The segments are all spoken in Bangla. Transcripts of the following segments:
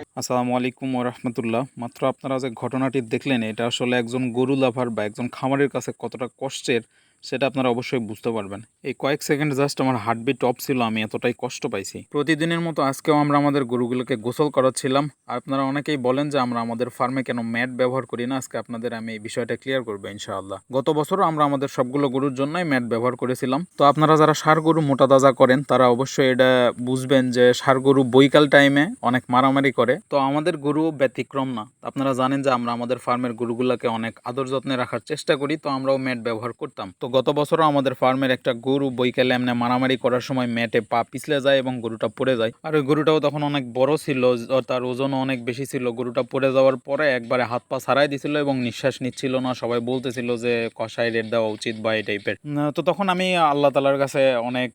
আসসালামু আলাইকুম রহমতুল্লাহ। মাত্র আপনারা যে ঘটনাটি দেখলেন, এটা আসলে একজন গরু লাভার বা একজন খামারের কাছে কতটা কষ্টের সেটা আপনারা অবশ্যই বুঝতে পারবেন। এই কয়েক সেকেন্ড জাস্ট আমার হার্টবিট অফ ছিল, আমি এতটাই কষ্ট পাইছি। প্রতিদিনের মতো আজকেও আমরা আমাদের গরুগুলোকে গোসল করাচ্ছিলাম। আপনারা অনেকেই বলেন যে আমরা আমাদের ফার্মে কেন ম্যাট ব্যবহার করি না? আজকে আপনাদের আমি এই বিষয়টা ক্লিয়ার করব ইনশাআল্লাহ। গত বছরও আমরা আমাদের সবগুলো গরুর জন্যই ম্যাট ব্যবহার করেছিলাম। তো আপনারা যারা সার গরু মোটা তাজা করেন, তারা অবশ্যই এটা বুঝবেন যে সার গরু বৈকাল টাইমে অনেক মারামারি করে। তো আমাদের গরু ব্যতিক্রম না। আপনারা জানেন যে আমরা আমাদের ফার্মের গরুগুলোকে অনেক আদর যত্নে রাখার চেষ্টা করি, তো আমরাও ম্যাট ব্যবহার করতাম। তো গত বছরও আমাদের ফার্মের একটা গরু বৈকালে এমনি মারামারি করার সময় ম্যাটে পা পিছলে যায় এবং গরুটা পড়ে যায়। আর ওই গরুটাও তখন অনেক বড় ছিল তার ওজনও অনেক বেশি ছিল। গরুটা পড়ে যাওয়ার পরে একবারে হাত পা ছাড়াই দিছিল এবং নিঃশ্বাস নিচ্ছিল না। সবাই বলতেছিল যে কষাই রেট দেওয়া উচিত বা এই টাইপের। তো তখন আমি আল্লাহ তালার কাছে অনেক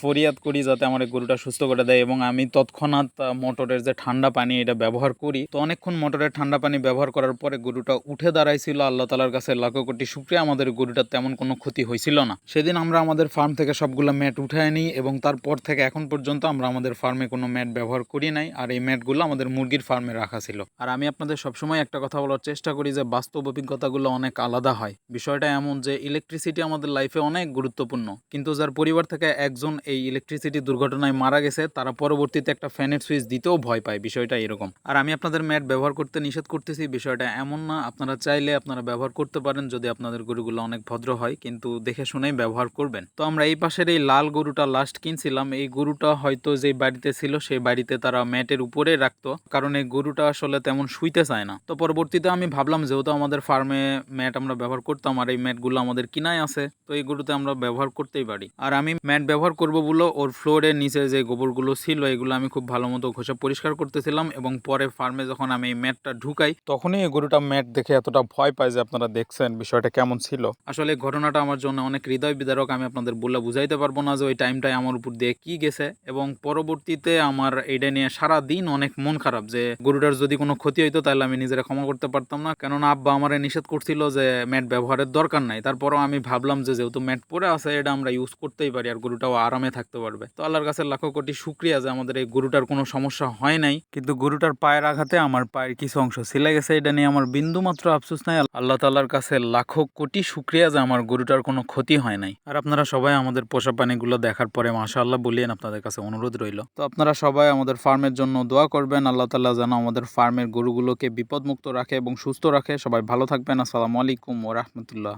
ফরিয়াদ করি যাতে আমার গরুটা সুস্থ করে দেয় এবং আমি তৎক্ষণাৎ মোটরের যে ঠান্ডা পানি এটা ব্যবহার করি। তো অনেকক্ষণ মোটরের ঠান্ডা পানি ব্যবহার করার পরে গরুটা উঠে দাঁড়াইছিল। আল্লাহ তালার কাছে লাখো কোটি শুক্রিয়া। আমাদের গরুটার তেমন কোনো ক্ষতি হয়েছিল না। সেদিন আমরা আমাদের ফার্ম থেকে সবগুলো ম্যাট উঠায় নিই এবং তারপর থেকে এখন পর্যন্ত আমরা আমাদের ফার্মে কোনো ম্যাট ব্যবহার করি নাই আর এই ম্যাটগুলো আমাদের মুরগির ফার্মে রাখা ছিল। আর আমি আপনাদের সবসময় একটা কথা বলার চেষ্টা করি যে বাস্তব অভিজ্ঞতাগুলো অনেক আলাদা হয়। বিষয়টা এমন যে ইলেকট্রিসিটি আমাদের লাইফে অনেক গুরুত্বপূর্ণ। কিন্তু যার পরিবার থেকে একজন এই ইলেকট্রিসিটি দুর্ঘটনায় মারা গেছে, তারা পরবর্তীতে একটা ফ্যানের সুইচ দিতেও ভয় পায়। বিষয়টা এরকম। আর আমি আপনাদের ম্যাট ব্যবহার করতে নিষেধ করতেছি, বিষয়টা এমন না। আপনারা চাইলে আপনারা ব্যবহার করতে পারেন যদি আপনাদের গরুগুলো অনেক ভদ্র হয়, কিন্তু দেখে শুনেই ব্যবহার করবেন। তো আমরা এই পাশের এই লাল গরুটা লাস্ট কিনছিলাম। এই গরুটা হয়তো যে বাড়িতে ছিল, সেই বাড়িতে তারা ম্যাটের উপরে রাখতো। কারণ এই গরুটা আসলে তেমন শুইতে চায় না। তো পরবর্তীতে আমি ভাবলাম, যেহেতু আমাদের ফার্মে ম্যাট আমরা ব্যবহার করতাম আর এই ম্যাটগুলো আমাদের কিনাই আছে, তো এই গরুতে আমরা ব্যবহার করতেই পারি। আর আমি ম্যাট ব্যবহার করব বলে ওর ফ্লোরের নিচে যে গোবরগুলো ছিল, এগুলো আমি খুব ভালো মতো ঘষে পরিষ্কার করতেছিলাম এবং পরে ফার্মে যখন আমি এই ম্যাটটা ঢুকাই, তখনই এই গরুটা ম্যাট দেখে এতটা ভয় পায় যে আপনারা দেখছেন বিষয়টা কেমন ছিল। আসলে ঘটনাটা আমার জন্য অনেক হৃদয় বিদারক, আমি আপনাদের বলে বুঝাইতে পারব না যে ওই টাইমটাই আমার উপর দিয়ে কি গেছে। এবং পরবর্তীতে আমার এইটা নিয়ে সারা দিন অনেক মন খারাপ যে গরুটার যদি কোনো ক্ষতি হইতো, তাহলে আমি নিজেরা ক্ষমা করতে পারতাম না। কেননা আব্বা আমারে নিষেধ করছিল যে ম্যাট ব্যবহারের দরকার নাই। তারপরও আমি ভাবলাম যে যেহেতু ম্যাট পরে আছে, এটা আমরা ইউজ করতেই পারি আর গরুটাও আরামে থাকতে পারবে। তো আল্লাহর কাছে লাখো কোটি শুক্রিয়া যে আমাদের এই গরুটার কোনো সমস্যা হয় নাই। কিন্তু গরুটার পায়ের আঘাতে আমার পায়ের কিছু অংশ ছিলে গেছে, এটা নিয়ে আমার বিন্দু মাত্র আফসোস নাই। আল্লাহ তাল্লাহর কাছে লাখো কোটি শুক্রিয়া যে আমার গরুটার কোনো ক্ষতি হয় নাই। আর আপনারা সবাই আমাদের পোষা প্রাণীগুলো দেখার পরে মাশাআল্লাহ বলিয়েন আপনাদের কাছে অনুরোধ রইল। তো আপনারা সবাই আমাদের ফার্মের জন্য দোয়া করবেন। আল্লাহ তাল্লাহ যেন আমাদের ফার্মের গরুগুলোকে বিপদমুক্ত রাখে এবং সুস্থ রাখে। সবাই ভালো থাকবেন। আসসালামু আলাইকুম ও রহমতুল্লাহ।